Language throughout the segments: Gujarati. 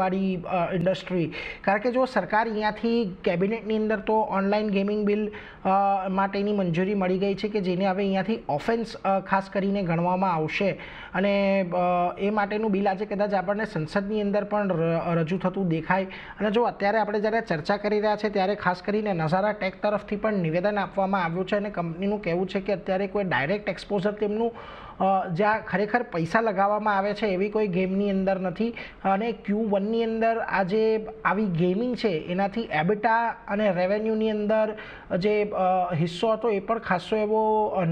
વાળી ઇન્ડસ્ટ્રી કારણ કે જો સરકાર અહીંયાથી કેબિનેટની અંદર તો ઓનલાઈન ગેમિંગ બિલ માટેની મંજૂરી મળી ગઈ છે કે જેને હવે અહીંયાથી ઓફેન્સ ખાસ કરીને ગણવામાં આવશે. અને એ માટેનું બિલ આજે કદાચ આપણને સંસદની અંદર પણ રજૂ થતું દેખાય. અને જો અત્યારે આપણે જ્યારે ચર્ચા કરી રહ્યા છે ત્યારે ખાસ કરીને નઝારા ટેક તરફથી પણ નિવેદન આપવામાં આવ્યું છે અને કંપનીનું કહેવું છે કે અત્યારે કોઈ ડાયરેક્ટ એક્સપોઝર તેમનું જ્યાં ખરેખર પૈસા લગાવવામાં આવે છે એવી કોઈ ગેમની અંદર નથી. અને ક્યુ વનની અંદર આ જે આવી ગેમિંગ છે, એનાથી એબિટા અને રેવન્યુની અંદર જે હિસ્સો હતો એ પણ ખાસો એવો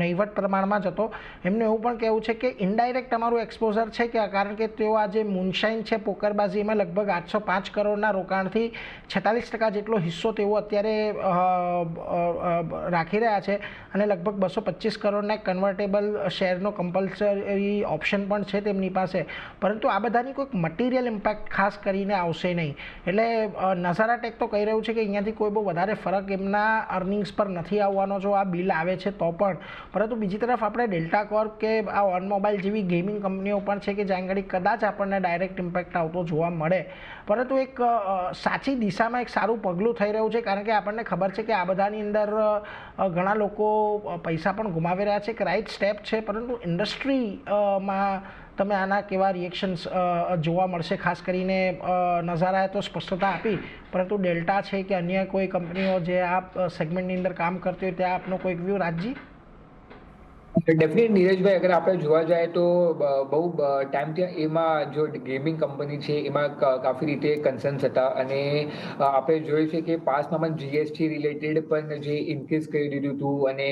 નહીવટ પ્રમાણમાં જ હતો. એમનું એવું પણ કહેવું છે કે ઇનડાયરેક્ટ તમારું એક્સપોઝર છે કે કારણ કે તેઓ આ જે મુનશાઇન છે, પોકરબાજી એમાં લગભગ આઠસો પાંચ કરોડના રોકાણથી છેતાલીસ ટકા જેટલો હિસ્સો તેઓ અત્યારે રાખી રહ્યા છે. અને લગભગ બસો પચીસ કરોડના કન્વર્ટેબલ શેરનો કમ્પલસરી ઓપ્શન પણ છે તેમની પાસે. પરંતુ આ બધાની કોઈક મટીરિયલ ઇમ્પેક્ટ ખાસ કરીને આવશે નહીં. એટલે નઝારા ટેક તો કહી રહ્યું છે કે અહીંયાથી કોઈ બહુ વધારે ફરક એમના અર્નિંગ્સ પર નથી આવવાનો. જો આ બિલ આવે છે તો પણ. પરંતુ બીજી તરફ આપણે ડેલ્ટા કોર્પ કે આ ઓન મોબાઈલ જેવી ગેમિંગ કંપનીઓ પણ છે કે જ્યાં આગળ કદાચ આપણને ડાયરેક્ટ ઇમ્પેક્ટ આવતો જોવા મળે. પરંતુ એક સાચી દિશામાં એક સારું પગલું થઈ રહ્યું છે કારણ કે આપણને ખબર છે કે આ બધાની અંદર ઘણા લોકો પૈસા પણ ગુમાવી રહ્યા છે. એક રાઈટ સ્ટેપ છે પરંતુ ઇન્ડસ્ટ્રીમાં તમે આના કેવા રિએક્શન્સ જોવા મળશે? ખાસ કરીને નજારાએ તો સ્પષ્ટતા આપી, પરંતુ ડેલ્ટા છે કે અન્ય કોઈ કંપનીઓ જે આ સેગમેન્ટની અંદર કામ કરતી હોય, ત્યાં આપનો કોઈક વ્યૂ રાજજી? ડેફિનેટ નીરજભાઈ, અગર આપણે જોવા જાય તો બહુ ટાઈમથી એમાં જો ગેમિંગ કંપની છે, એમાં કાફી રીતે કન્સર્ન્સ હતા. અને આપણે જોયું છે કે પાસમાં પણ જીએસટી રિલેટેડ પણ જે ઇન્ક્રીઝ કરી દીધું હતું. અને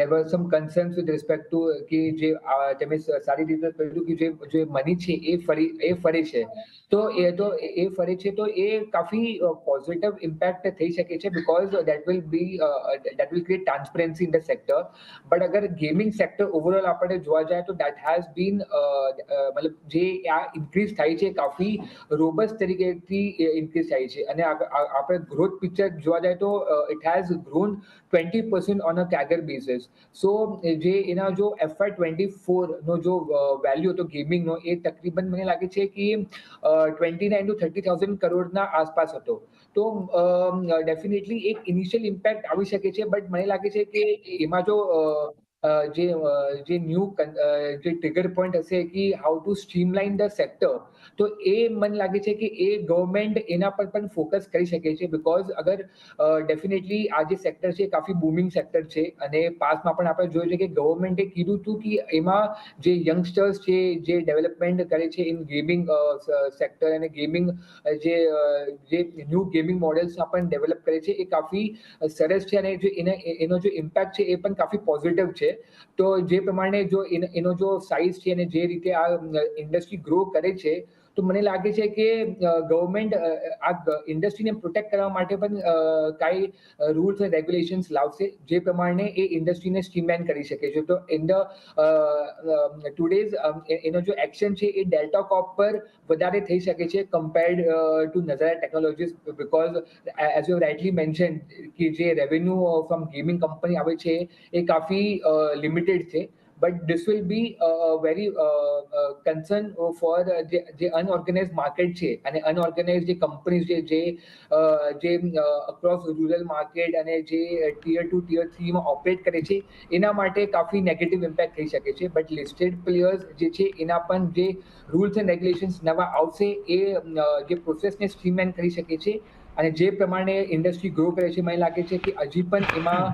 there were some concerns with respect to કે જે તમે સારી રીતે કહ્યું કે જે જે મની છે એ ફરી, એ ફરે છે. તો એ તો એ એ ફરે છે, તો એ કાફી પોઝિટિવ ઇમ્પેક્ટ થઈ શકે છે because that will be that will create transparency in the sector but અગર ગેમિંગ સેક્ટર ઓવરઓલ આપણે જોવા જાય તો દેટ હેઝ બીન મતલબ જે આ ઇન્ક્રીઝ થાય છે કાફી રોબસ તરીકેથી ઇન્ક્રીઝ થાય છે. અને આપણે ગ્રોથ પિક્ચર જોવા જાય તો it has grown twenty percent on a CAGR basis so જે એના જો એફઆઈ ટ્વેન્ટી ફોરનો જો વેલ્યુ હતો ગેમિંગનો એ તકરીબન મને લાગે છે કે twenty nine to thirty thousand કરોડના આસપાસ હતો. તો ડેફિનેટલી એક ઇનિશિયલ ઇમ્પેક્ટ આવી શકે છે બટ મને લાગે છે કે, એમાં જો અ, જે અ, જે ટ્રિગર પોઈન્ટ હશે કે how to streamline the sector તો એ મને લાગે છે કે એ ગવર્મેન્ટ એના પર પણ ફોકસ કરી શકે છે બિકોઝ અગર ડેફિનેટલી આ જે સેક્ટર છે કાફી બૂમિંગ સેક્ટર છે અને પાસ્ટમાં પણ આપણે જોયું છે કે ગવર્મેન્ટે કીધું હતું કે એમાં જે યંગસ્ટર્સ છે જે ડેવલપમેન્ટ કરે છે ઇન ગેમિંગ સેક્ટર અને ગેમિંગ જે જે ન્યૂ ગેમિંગ મોડેલ્સમાં પણ ડેવલપ કરે છે એ કાફી સરસ છે અને જે એનો જે ઇમ્પેક્ટ છે એ પણ કાફી પોઝિટિવ છે તો જે પ્રમાણે જો એનો જો સાઇઝ છે અને જે રીતે આ ઇન્ડસ્ટ્રી ગ્રો કરે છે તો મને લાગે છે કે ગવર્મેન્ટ આ ઇન્ડસ્ટ્રીને પ્રોટેક્ટ કરવા માટે પણ કાંઈ રૂલ્સ અને રેગ્યુલેશન્સ લાવશે, જે પ્રમાણે એ ઇન્ડસ્ટ્રીને સ્ટ્રીમલાઇન કરી શકે છે. તો ઇન ધ ટુડેઝ એનો જો એક્શન છે એ ડેલ્ટા કોપ પર વધારે થઈ શકે છે compared to Nazara Technologies because as you rightly mention કે જે રેવન્યુ ફ્રોમ ગેમિંગ કંપની આવે છે એ કાફી લિમિટેડ છે. But this will be very concern for જે જે અનઓર્ગેનાઇઝ માર્કેટ છે. અને અનઓર્ગેનાઇઝ જે કંપનીઝ છે, જે જે અક્રોસ રૂરલ માર્કેટ અને જે ટીયર ટુ ટીયર થ્રીમાં ઓપરેટ કરે છે, એના માટે કાફી નેગેટિવ ઇમ્પેક્ટ થઈ શકે છે. બટ લિસ્ટેડ પ્લેયર્સ જે છે, એના પણ જે રૂલ્સ એન્ડ રેગ્યુલેશન્સ નવા આવશે, એ જે પ્રોસેસને સ્ટ્રીમલાઇન કરી શકે છે. અને જે પ્રમાણે ઇન્ડસ્ટ્રી ગ્રો કરે છે, મને લાગે છે કે હજી પણ એમાં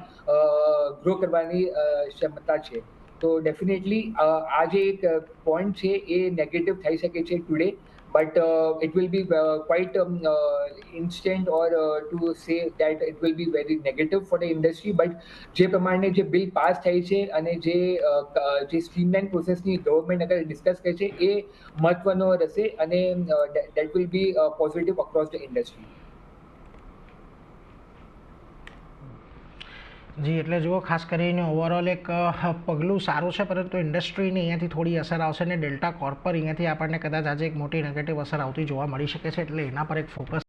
ગ્રો કરવાની ક્ષમતા છે. તો ડેફિનેટલી આ જે એક પોઈન્ટ છે એ નેગેટિવ થઈ શકે છે today but it will be quite instant or to say that it will be very negative for the industry but જે પ્રમાણે જે બિલ પાસ થાય છે અને જે જે સ્ટ્રીમલાઇન પ્રોસેસની ગવર્મેન્ટ અગર ડિસ્કસ કરે છે એ મહત્વનો રહેશે અને that will be positive across the industry જી, એટલે જુઓ, ખાસ કરીને ઓવરઓલ એક પગલું સારું છે, પરંતુ ઇન્ડસ્ટ્રીને અહીંયાથી થોડી અસર આવશે અને ડેલ્ટા કોર્પર અહીંયાથી આપણને કદાચ આજે એક મોટી નેગેટિવ અસર આવતી જોવા મળી શકે છે, એટલે એના પર એક ફોકસ